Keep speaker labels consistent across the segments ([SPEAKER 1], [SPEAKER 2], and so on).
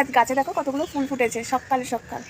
[SPEAKER 1] আজ গাছে দেখো কতগুলো ফুল ফুটেছে, সকাল সকাল।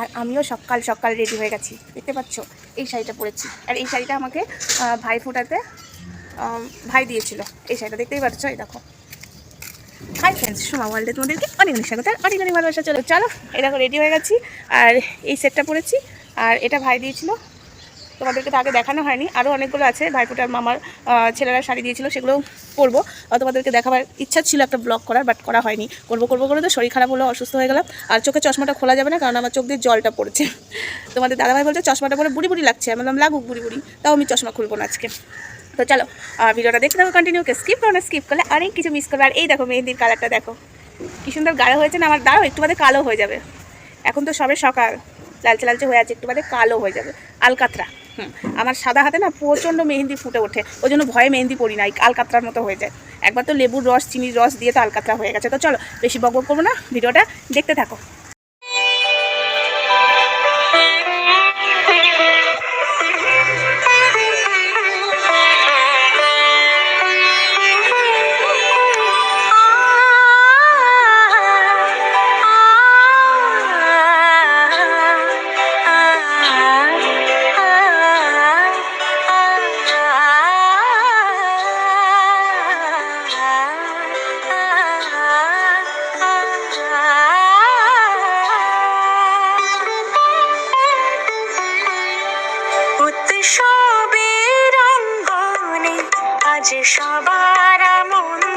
[SPEAKER 1] আর আমিও সকাল সকাল রেডি হয়ে গেছি। দেখতে পাচ্ছ? এই শাড়িটা পরেছি। আর এই শাড়িটা আমাকে ভাই ফোটাতে ভাই দিয়েছিল। এই শাড়িটা দেখতেই পাচ্ছ? এই দেখো। হাই ফ্রেন্ডস সোমা ওয়ার্ল্ডে তোমাদেরকে অনেক অনেক স্বাগত আর অনেক অনেক ভালোবাসা। চলো চলো। এই দেখো রেডি হয়ে গেছি। আর এই সেটটা পরেছি। আর এটা ভাই দিয়েছিল। তোমাদেরকে তো আগে দেখানো হয়নি। আরও অনেকগুলো আছে। ভাইফোঁটার মামার ছেলেরা শাড়ি দিয়েছিল সেগুলো আর তোমাদেরকে দেখাবার ইচ্ছা ছিল একটা ব্লগ করার বাট করা হয়নি। করব করব করে তো শরীর খারাপ হলো, অসুস্থ হয়ে গেলাম। আর চোখে চশমাটা খোলা যাবে না, কারণ আমার চোখ দিয়ে জলটা পড়ছে। তোমাদের দাদাভাই বলছে, চশমাটা পরে বুড়ি বুড়ি লাগছে। আমি বললাম, লাগুক বুড়ি বুড়ি, তাও আমি চশমা খুলবো না আজকে। তো চলো ভিডিওটা দেখতে থাকো কন্টিনিউ স্কিপ করো না স্কিপ করলে অনেক কিছু মিস করবে। আর এই দেখো মেহেন্দির কালারটা দেখো। কি সুন্দর গাঢ় হয়েছে না, আমার দাঁড়াও, একটু বাদে কালো হয়ে যাবে। এখন তো সবে সকাল, লালচে লালচে হয়ে আছে, একটু বাদে কালো হয়ে যাবে। আলকাতরা। আমার সাদা হাতে না প্রচণ্ড মেহেন্দি ফুটে ওঠে। ওই জন্য ভয়ে মেহেন্দি পড়ি না আলকাতরার মতো হয়ে যায়। একবার তো লেবুর রস, চিনির রস দিয়ে তো আলকাতরা হয়ে গেছে। তো চলো, বেশি বকবক বক করব না, ভিডিওটা দেখতে থাকো।
[SPEAKER 2] যে সবার মন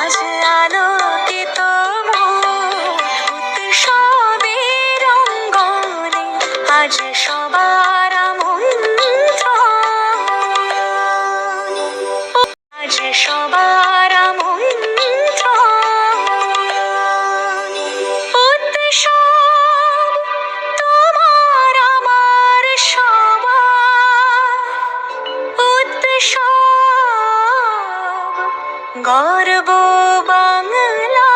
[SPEAKER 2] আকাশে আলো গর্ব বাংলা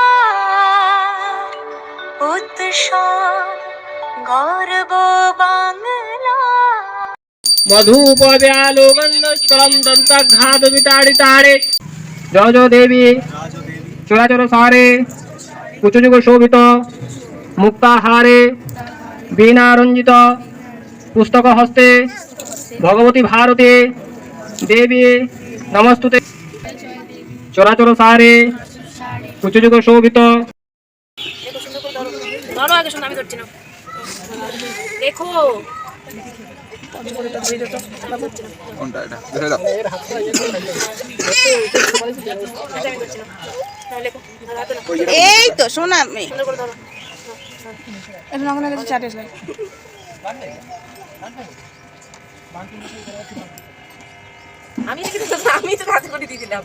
[SPEAKER 3] উৎস গর্ব বাংলা। মধুপদে আলো গন্ধস্তরম দন্তঘাত বিতাড়ি তাড়ে। জয় জয় দেবী। চোরাচর সারে। কুচযুগ শোভিত। মুক্তা হারে। বীণা রঞ্জিত। পুস্তক হস্তে। ভগবতী ভারতে। দেবী, নমস্তুতে। চোরাচর সারে কুচযুগ শোভিত
[SPEAKER 1] ধরো আগে শোনো আমি ধরছি না। দেখো।
[SPEAKER 4] কোনটা এটা? দেখে দাও।
[SPEAKER 2] এই তো শোনা আমি।
[SPEAKER 1] এখন আমার কাছে চাটে লাই আমি আমি তো হাতে করে দিয়ে দিলাম।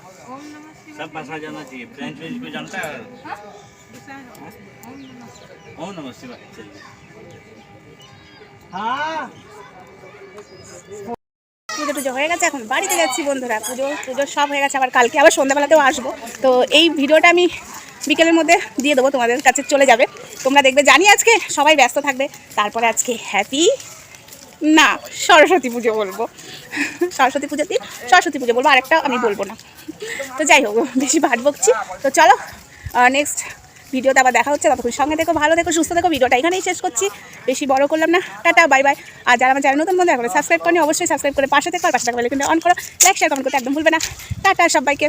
[SPEAKER 5] सब भाषा जाना चाहिए फ्रेंच वेंच में जानता है ओम नमः शिवाय चलिए
[SPEAKER 1] পুজো টুজো হয়ে গেছে এখন বাড়িতে যাচ্ছি বন্ধুরা পুজো পুজো সব হয়ে গেছে আবার কালকে আবার সন্ধ্যাবেলাতেও আসবো তো এই ভিডিওটা আমি বিকেলের মধ্যে দিয়ে দেবো তোমাদের কাছে চলে যাবে তোমরা দেখবে জানি আজকে সবাই ব্যস্ত থাকবে তারপরে আজকে হ্যাপি না, সরস্বতী পুজো বলব। সরস্বতী পুজো দিন সরস্বতী পুজো বলব, আরেকটা আমি বলব না। তো যাই হোক, বেশি ভাট বকছি। তো চলো নেক্সট ভিডিওতে আবার দেখা হচ্ছে। ততক্ষণ সঙ্গে দেখো ভালো দেখো সুস্থ দেখো ভিডিওটা এখানেই শেষ করছি। বেশি বড় করলাম না। টাটা বাই বাই আর যারা আমার চ্যানেল নতুন বন্ধু, এখন সাবস্ক্রাইব করেনি, অবশ্যই সাবস্ক্রাইব করে পাশে থেকে আর পাশে থাকা বেলে কিন্তু অন করো। লাইক শেয়ার কমেন্ট করতে একদম ভুলবে না। টাটা সবাইকে।